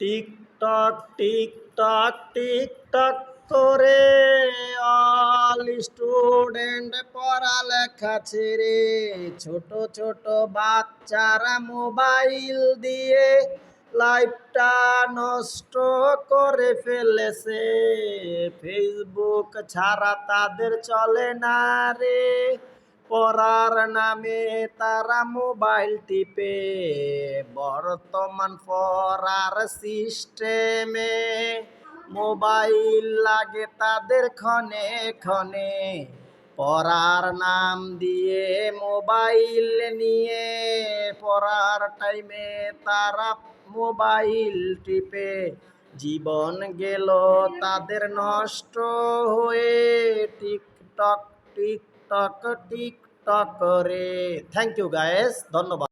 TikTok TikTok TikTok করে all student পড়ালেখা ছেড়ে ছোট ছোট বাচ্চারা মোবাইল দিয়ে লাইফটা নষ্ট করে ফেলেছে। ফেসবুক ছাড়া তাদের চলে না রে। পড়ার নামে তারা মোবাইল টিপে। বর্তমান পড়ার সিস্টেমে মোবাইল লাগে তাদের ক্ষণে ক্ষণে। পড়ার নাম দিয়ে মোবাইল নিয়ে পড়ার টাইমে তারা মোবাইল টিপে। জীবন গেল তাদের নষ্ট হয়ে, টিকটক টিকটক টিকটক করে থ্যাংক ইউ গায়েস ধন্যবাদ।